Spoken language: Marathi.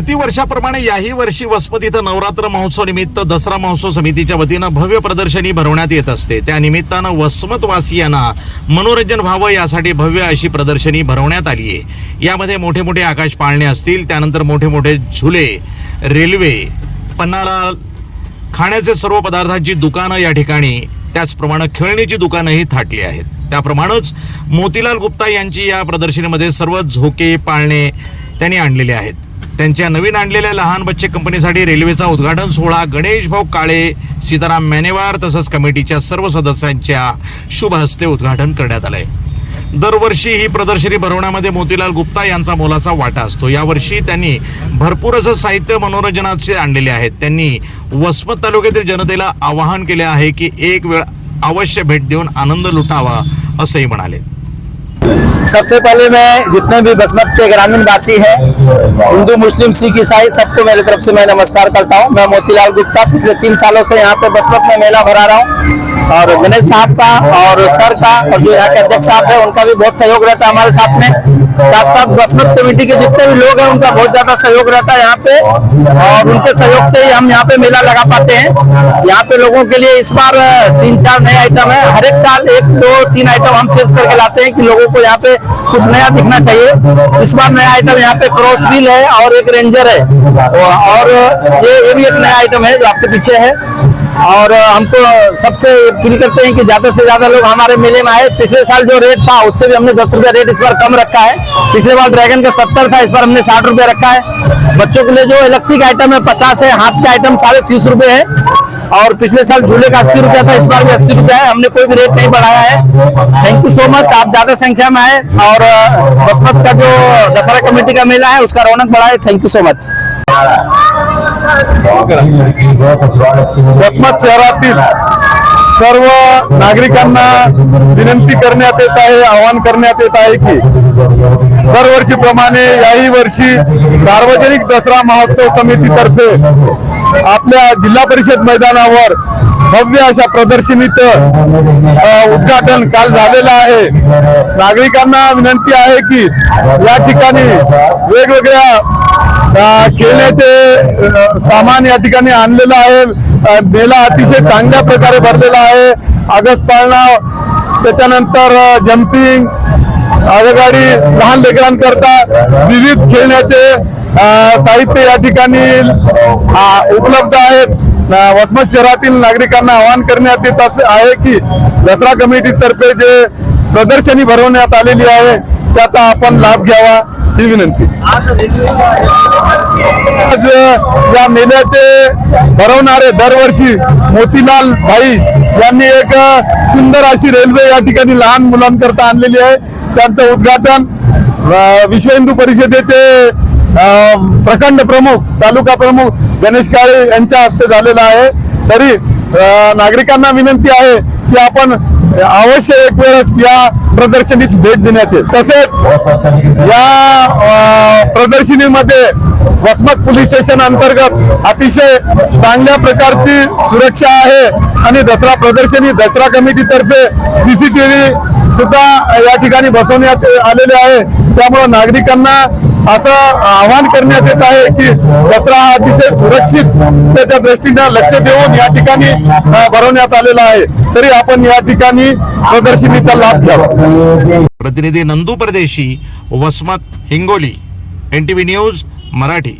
प्रतिवर्षाप्रमाणे याही वर्षी वसमत इथं नवरात्र महोत्सव निमित्त दसरा महोत्सव समितीच्या वतीनं भव्य प्रदर्शनी भरवण्यात येत असते. त्या निमित्तानं वसमतवासियांना मनोरंजन व्हावं यासाठी भव्य अशी प्रदर्शनी भरवण्यात आली आहे. यामध्ये मोठे मोठे आकाश पाळणे असतील त्यानंतर मोठे मोठे झुले रेल्वे पन्नाला खाण्याचे सर्व पदार्थांची दुकानं या ठिकाणी त्याचप्रमाणे खेळणीची दुकानंही थाटली आहेत. त्याप्रमाणेच मोतीलाल गुप्ता यांची या प्रदर्शनीमध्ये सर्व झोके पाळणे त्यांनी आणलेले आहेत. त्यांच्या नवीन आणलेल्या लहान बच्चे कंपनीसाठी रेल्वेचा उद्घाटन सोहळा गणेश भाऊ काळे सीताराम मेनेवार तसंच कमिटीच्या सर्व सदस्यांच्या शुभ हस्ते उद्घाटन करण्यात आलंय. दरवर्षी ही प्रदर्शनी भरवण्यामध्ये मोतीलाल गुप्ता यांचा मोलाचा वाटा असतो. यावर्षी त्यांनी भरपूर असं साहित्य मनोरंजनाचे आणलेले आहेत. त्यांनी वसमत तालुक्यातील जनतेला आवाहन केले आहे की एक वेळ अवश्य भेट देऊन आनंद लुटावा असंही म्हणाले. सबसे पहले मैं जितने भी बसमत के ग्रामीण वासी हैं, हिंदू, मुस्लिम, सिख, ईसाई, सबको मेरी तरफ़ से मैं नमस्कार करता हूँ। मैं मोतीलाल गुप्ता, पिछले तीन सालों से यहाँ पे बसमत में मेला भरा रहा हूँ। और गणेश साहब का और सर का और जो यहाँ के अध्यक्ष साहब है, उनका भी बहुत सहयोग रहता है हमारे साथ में। साथ साथ बसमत कमेटी के जितने भी लोग हैं, उनका बहुत ज़्यादा सहयोग रहता है यहाँ पे। और उनके सहयोग से ही हम यहाँ पे मेला लगा पाते हैं। यहाँ पे लोगों के लिए इस बार तीन चार नए आइटम है। हर एक साल एक, दो, तीन आइटम हम चेंज करके लाते हैं कि लोगों को यहाँ पे कुछ नया दिखना चाहिए। इस बार नया आइटम यहाँ पे क्रॉस व्हील है और एक रेंजर है। और ये ये भी एक नया आइटम है जो आपके पीछे है। और हमको सबसे अपील करते हैं कि ज़्यादा से ज़्यादा लोग हमारे मेले में आए। पिछले साल जो रेट था, उससे भी हमने दस रुपया रेट इस बार कम रखा है। पिछले बार ड्रैगन का सत्तर था, इस बार हमने साठ रुपया रखा है। बच्चों के लिए जो इलेक्ट्रिक आइटम है, पचास है, हाथ के आइटम साढ़े तीस रुपए है। और पिछले साल झूले का अस्सी रुपया था, इस बार भी अस्सी रुपया है। हमने कोई भी रेट नहीं बढ़ाया है। थैंक यू सो मच आप ज़्यादा संख्या में आए। और बसमत का जो दशहरा कमेटी का मेला है, उसका रौनक बढ़ाए। Thank you so much Vasmat शहरातील सर्व नागरिकांना विनंती करण्यात येत आहे आवाहन करण्यात येत आहे की दरवर्षीप्रमाणे याही वर्षी सार्वजनिक दसरा महोत्सव समितीतर्फे आपल्या जिल्हा परिषद मैदानावर भव्य अशा प्रदर्शनीचं उद्घाटन काल झालेलं आहे. नागरिकांना विनंती आहे की या ठिकाणी वेगवेगळ्या खेळण्याचे सामान या ठिकाणी आणलेलं आहे. मेला अतिशय चांगल्या प्रकारे भरलेला आहे. आगस्ट पाळणा त्याच्यानंतर जम्पिंग आगगाडी लहान लेकरांकरता विविध खेळण्याचे साहित्य या ठिकाणी उपलब्ध आहेत. वसमत शहरातील नागरिकांना आवाहन करण्यात येत असे आहे की दसरा कमिटीतर्फे जे प्रदर्शनी भरवण्यात आलेली आहे त्याचा आपण लाभ घ्यावा ही विनंती. आज या मेल्याचे भरवणारे दरवर्षी मोतीलाल भाई यांनी एक सुंदर अशी रेल्वे या ठिकाणी लहान मुलांकरता आणलेली आहे. त्यांचं उद्घाटन विश्व हिंदू परिषदेचे प्रखंड प्रमुख तालुका प्रमुख गणेश काळे यांच्या हस्ते झालेला आहे. तरी नागरिकांना विनंती आहे की आपण अवश्य एक वेळेस या प्रदर्शनीच भेट देण्यात येईल. तसेच या प्रदर्शनीमध्ये वसमत पोलीस स्टेशन अंतर्गत अतिशय चांगल्या प्रकारची सुरक्षा आहे आणि दसरा प्रदर्शनी दसरा कमिटीतर्फे सीसीटीव्ही सुद्धा या ठिकाणी बसवण्यात आलेले आहे. त्यामुळे नागरिकांना असं आवाहन करण्यात येत आहे की कचरा हा अतिशय सुरक्षित त्याच्या दृष्टीने लक्ष देऊन या ठिकाणी भरवण्यात आलेला आहे. तरी आपण या ठिकाणी प्रदर्शनीचा लाभ घ्यावा. प्रतिनिधी नंदू परदेशी वसमत हिंगोली एनटीव्ही न्यूज मराठी.